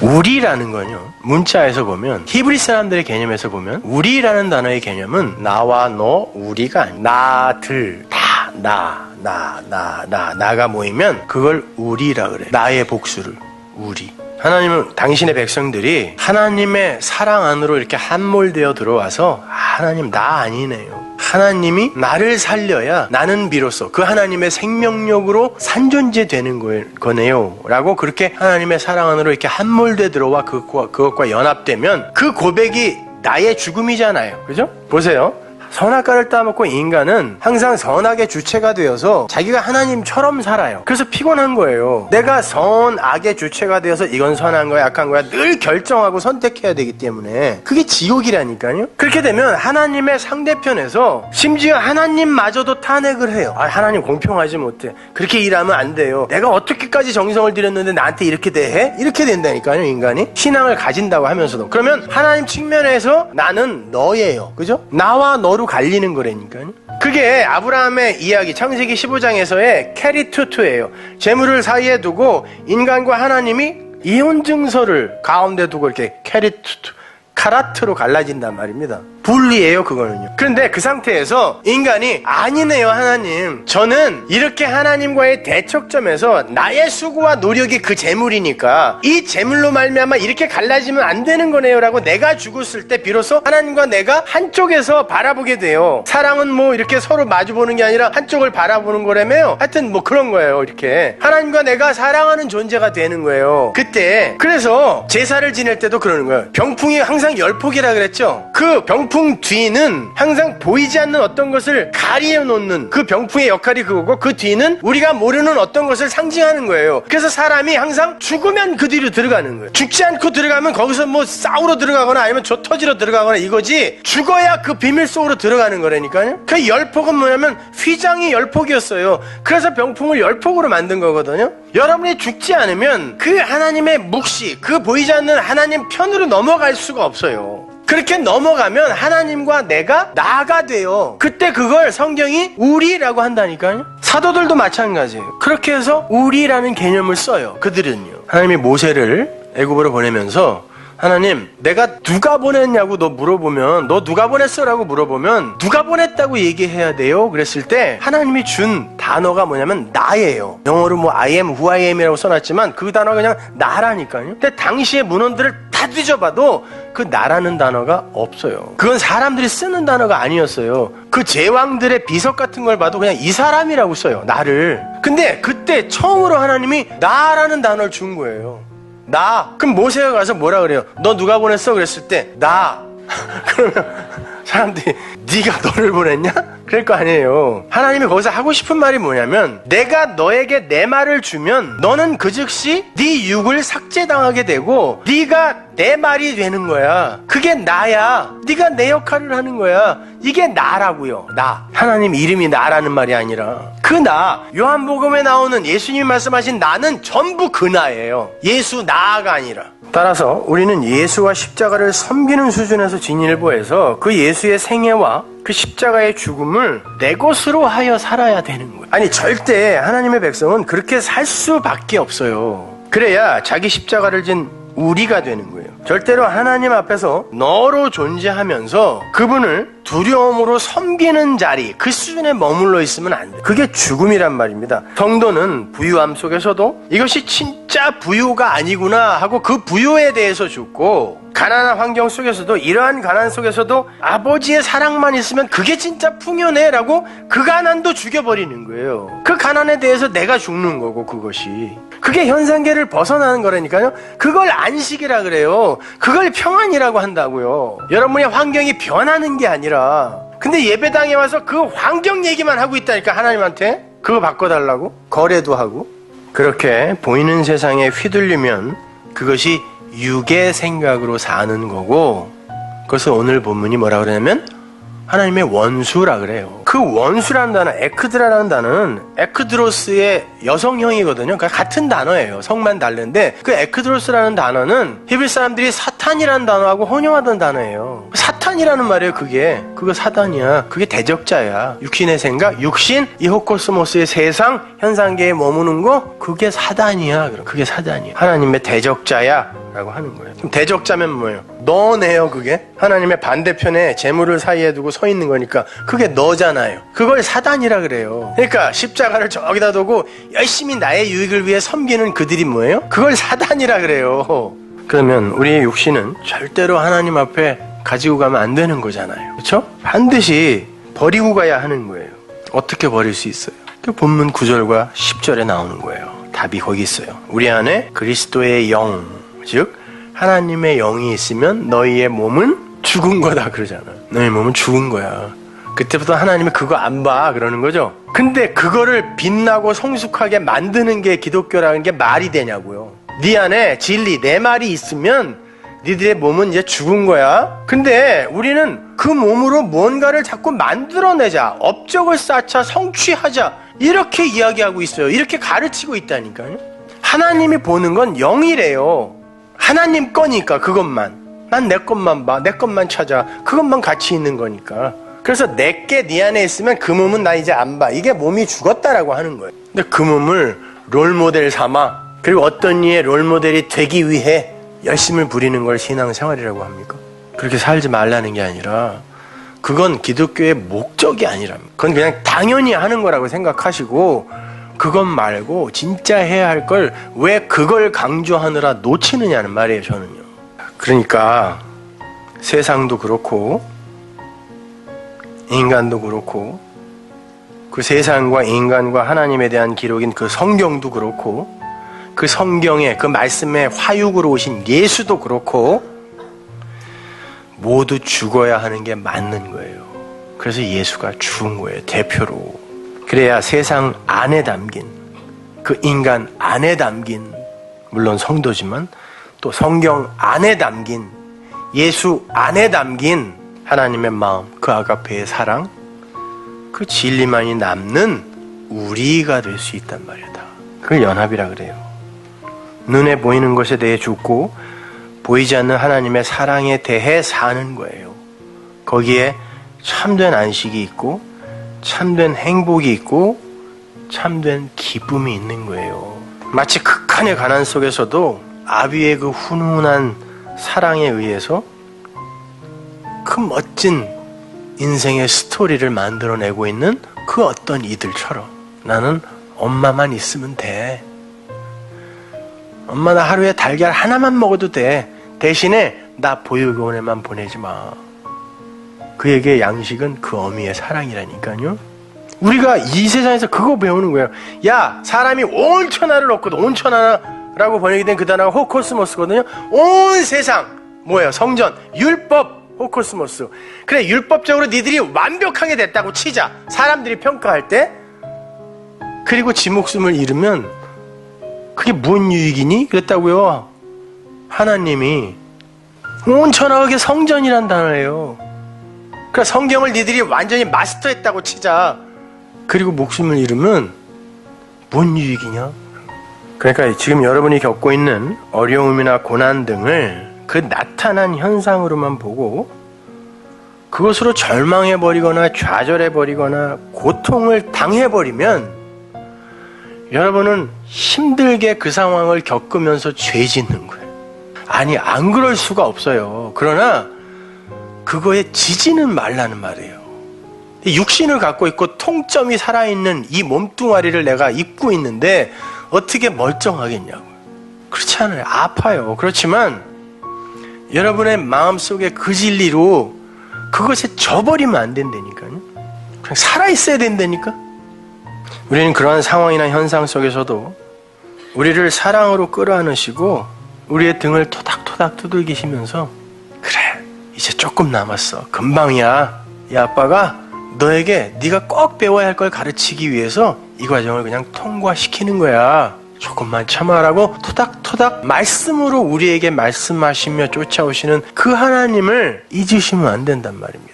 우리라는 건요. 문자에서 보면 히브리 사람들의 개념에서 보면 우리라는 단어의 개념은 나와 너 우리가 아니 나들 다나 나 나 나 나 가 모이면 그걸 우리라 그래. 나의 복수를 우리. 하나님은 당신의 백성들이 하나님의 사랑 안으로 이렇게 함몰되어 들어와서 하나님 나 아니네요. 하나님이 나를 살려야 나는 비로소 그 하나님의 생명력으로 산존재 되는 거- 거네요. 라고 그렇게 하나님의 사랑 안으로 이렇게 함몰돼 들어와 그것과, 그것과 연합되면 그 고백이 나의 죽음이잖아요. 그죠? 보세요. 선악과를 따먹고 인간은 항상 선악의 주체가 되어서 자기가 하나님처럼 살아요. 그래서 피곤한 거예요. 내가 선악의 주체가 되어서 이건 선한 거야, 악한 거야 늘 결정하고 선택해야 되기 때문에 그게 지옥이라니까요. 그렇게 되면 하나님의 상대편에서 심지어 하나님마저도 탄핵을 해요. 아, 하나님 공평하지 못해. 그렇게 일하면 안 돼요. 내가 어떻게까지 정성을 들였는데 나한테 이렇게 대해? 이렇게 된다니까요, 인간이. 신앙을 가진다고 하면서도. 그러면 하나님 측면에서 나는 너예요. 그죠? 나와 너로 갈리는 거라니까요. 그게 아브라함의 이야기 창세기 15장에서의 캐리투투예요. 재물을 사이에 두고 인간과 하나님이 이혼 증서를 가운데 두고 이렇게 캐리투투 카라트로 갈라진단 말입니다. 분리예요, 그거는요. 그런데 그 상태에서 인간이 아니네요, 하나님. 저는 이렇게 하나님과의 대척점에서 나의 수고와 노력이 그 재물이니까 이 재물로 말미암아 이렇게 갈라지면 안 되는 거네요라고 내가 죽었을 때 비로소 하나님과 내가 한쪽에서 바라보게 돼요. 사랑은 뭐 이렇게 서로 마주 보는 게 아니라 한쪽을 바라보는 거라며요. 하여튼 뭐 그런 거예요, 이렇게. 하나님과 내가 사랑하는 존재가 되는 거예요. 그때 그래서 제사를 지낼 때도 그러는 거예요. 병풍이 항상 열폭이라 그랬죠. 그 병풍 뒤는 항상 보이지 않는 어떤 것을 가리어 놓는 그 병풍의 역할이 그거고 그 뒤는 우리가 모르는 어떤 것을 상징하는 거예요. 그래서 사람이 항상 죽으면 그 뒤로 들어가는 거예요. 죽지 않고 들어가면 거기서 뭐 싸우러 들어가거나 아니면 저 터지러 들어가거나 이거지 죽어야 그 비밀 속으로 들어가는 거라니까요. 그 열폭은 뭐냐면 휘장이 열폭이었어요. 그래서 병풍을 열폭으로 만든 거거든요. 여러분이 죽지 않으면 그 하나님의 묵시, 그 보이지 않는 하나님 편으로 넘어갈 수가 없어요. 그렇게 넘어가면 하나님과 내가 나가 돼요. 그때 그걸 성경이 우리라고 한다니까요. 사도들도 마찬가지예요. 그렇게 해서 우리라는 개념을 써요. 그들은요. 하나님이 모세를 애굽으로 보내면서 하나님, 내가 누가 보냈냐고 너 물어보면, 너 누가 보냈어라고 물어보면, 누가 보냈다고 얘기해야 돼요? 그랬을 때, 하나님이 준 단어가 뭐냐면, 나예요. 영어로 뭐, I am who I am이라고 써놨지만, 그 단어가 그냥 나라니까요. 근데 당시의 문헌들을 다 뒤져봐도, 그 나라는 단어가 없어요. 그건 사람들이 쓰는 단어가 아니었어요. 그 제왕들의 비석 같은 걸 봐도 그냥 이 사람이라고 써요. 나를. 근데 그때 처음으로 하나님이 나라는 단어를 준 거예요. 나. 그럼 모세가 가서 뭐라 그래요? 너 누가 보냈어? 그랬을 때 나. 그러면 사람들이 네가 너를 보냈냐? 그럴 거 아니에요. 하나님이 거기서 하고 싶은 말이 뭐냐면 내가 너에게 내 말을 주면 너는 그 즉시 네 육을 삭제당하게 되고 네가 내 말이 되는 거야. 그게 나야. 네가 내 역할을 하는 거야. 이게 나라고요. 나. 하나님 이름이 나라는 말이 아니라 그 나. 요한복음에 나오는 예수님이 말씀하신 나는 전부 그 나예요. 예수 나가 아니라. 따라서 우리는 예수와 십자가를 섬기는 수준에서 진일보해서 그 예수의 생애와 그 십자가의 죽음을 내 것으로 하여 살아야 되는 거예요. 아니 절대 하나님의 백성은 그렇게 살 수밖에 없어요. 그래야 자기 십자가를 진 우리가 되는 거예요. 절대로 하나님 앞에서 너로 존재하면서 그분을 두려움으로 섬기는 자리, 그 수준에 머물러 있으면 안 돼. 그게 죽음이란 말입니다. 성도는 부유함 속에서도 이것이 진짜 부유가 아니구나 하고 그 부유에 대해서 죽고 가난한 환경 속에서도 이러한 가난 속에서도 아버지의 사랑만 있으면 그게 진짜 풍요네라고 그 가난도 죽여버리는 거예요. 그 가난에 대해서 내가 죽는 거고 그것이. 그게 현상계를 벗어나는 거라니까요. 그걸 안식이라 그래요. 그걸 평안이라고 한다고요. 여러분의 환경이 변하는 게 아니라. 근데 예배당에 와서 그 환경 얘기만 하고 있다니까 하나님한테 그거 바꿔달라고 거래도 하고 그렇게 보이는 세상에 휘둘리면 그것이 육의 생각으로 사는 거고 그래서 오늘 본문이 뭐라 그러냐면 하나님의 원수라 그래요. 그 원수라는 단어, 에크드라라는 단어는 에크드로스의 여성형이거든요. 그러니까 같은 단어예요. 성만 다른데 그 에크드로스라는 단어는 히브리 사람들이 사탄이라는 단어하고 혼용하던 단어예요. 사탄이라는 말이에요. 그게 그거 사단이야. 그게 대적자야. 육신의 생각, 육신, 이 호코스모스의 세상, 현상계에 머무는 거 그게 사단이야. 그럼 그게 사단이야. 하나님의 대적자야. 라고 하는 거예요. 그럼 대적자면 뭐예요? 너네요, 그게? 하나님의 반대편에 재물을 사이에 두고 서 있는 거니까 그게 너잖아 요. 그걸 사단이라 그래요. 그러니까 십자가를 저기다 두고 열심히 나의 유익을 위해 섬기는 그들이 뭐예요? 그걸 사단이라 그래요. 그러면 우리의 육신은 절대로 하나님 앞에 가지고 가면 안 되는 거잖아요. 그렇죠? 반드시 버리고 가야 하는 거예요. 어떻게 버릴 수 있어요? 그 본문 9절과 10절에 나오는 거예요. 답이 거기 있어요. 우리 안에 그리스도의 영, 즉 하나님의 영이 있으면 너희의 몸은 죽은 거다 그러잖아. 너희 몸은 죽은 거야. 그때부터 하나님이 그거 안 봐 그러는 거죠. 근데 그거를 빛나고 성숙하게 만드는 게 기독교라는 게 말이 되냐고요. 네 안에 진리 내 말이 있으면 니들의 몸은 이제 죽은 거야. 근데 우리는 그 몸으로 뭔가를 자꾸 만들어내자. 업적을 쌓자. 성취하자. 이렇게 이야기하고 있어요. 이렇게 가르치고 있다니까요. 하나님이 보는 건 영이래요. 하나님 거니까 그것만. 난 내 것만 봐. 내 것만 찾아. 그것만 가치 있는 거니까. 그래서 내게 네 안에 있으면 그 몸은 나 이제 안 봐. 이게 몸이 죽었다라고 하는 거예요. 근데 그 몸을 롤모델 삼아 그리고 어떤 이의 롤모델이 되기 위해 열심을 부리는 걸 신앙생활이라고 합니까? 그렇게 살지 말라는 게 아니라 그건 기독교의 목적이 아니랍니다. 그건 그냥 당연히 하는 거라고 생각하시고 그것 말고 진짜 해야 할 걸 왜 그걸 강조하느라 놓치느냐는 말이에요, 저는요. 그러니까 세상도 그렇고 인간도 그렇고 그 세상과 인간과 하나님에 대한 기록인 그 성경도 그렇고 그 성경에 그 말씀에 화육으로 오신 예수도 그렇고 모두 죽어야 하는 게 맞는 거예요. 그래서 예수가 죽은 거예요. 대표로. 그래야 세상 안에 담긴 그 인간 안에 담긴 물론 성도지만 또 성경 안에 담긴 예수 안에 담긴 하나님의 마음, 그 아가페의 사랑, 그 진리만이 남는 우리가 될 수 있단 말이다. 그걸 연합이라 그래요. 눈에 보이는 것에 대해 죽고 보이지 않는 하나님의 사랑에 대해 사는 거예요. 거기에 참된 안식이 있고 참된 행복이 있고 참된 기쁨이 있는 거예요. 마치 극한의 가난 속에서도 아비의 그 훈훈한 사랑에 의해서 그 멋진 인생의 스토리를 만들어내고 있는 그 어떤 이들처럼 나는 엄마만 있으면 돼. 엄마 나 하루에 달걀 하나만 먹어도 돼. 대신에 나 보육원에만 보내지 마. 그에게 양식은 그 어미의 사랑이라니까요. 우리가 이 세상에서 그거 배우는 거예요. 야, 사람이 온 천하를 얻거든. 온 천하라고 번역이 된 그 단어가 호코스모스거든요. 온 세상. 뭐예요? 성전, 율법, 호코스모스. 그래, 율법적으로 니들이 완벽하게 됐다고 치자. 사람들이 평가할 때. 그리고 지 목숨을 잃으면 그게 무슨 유익이니? 그랬다고요. 하나님이 온 천하가 성전이란 단어예요. 그러니까 성경을 니들이 완전히 마스터했다고 치자. 그리고 목숨을 잃으면 뭔 유익이냐? 그러니까 지금 여러분이 겪고 있는 어려움이나 고난 등을 그 나타난 현상으로만 보고 그것으로 절망해버리거나 좌절해버리거나 고통을 당해버리면 여러분은 힘들게 그 상황을 겪으면서 죄 짓는 거예요. 아니, 안 그럴 수가 없어요. 그러나 그거에 지지는 말라는 말이에요. 육신을 갖고 있고 통점이 살아있는 이 몸뚱아리를 내가 입고 있는데 어떻게 멀쩡하겠냐고요. 그렇지 않아요. 아파요. 그렇지만 여러분의 마음속에 그 진리로 그것에 져버리면 안 된다니까요. 그냥 살아있어야 된다니까. 우리는 그러한 상황이나 현상 속에서도 우리를 사랑으로 끌어안으시고 우리의 등을 토닥토닥 두들기시면서 그래 이제 조금 남았어 금방이야 이 아빠가 너에게 네가 꼭 배워야 할 걸 가르치기 위해서 이 과정을 그냥 통과시키는 거야 조금만 참아라고 토닥토닥 말씀으로 우리에게 말씀하시며 쫓아오시는 그 하나님을 잊으시면 안 된단 말입니다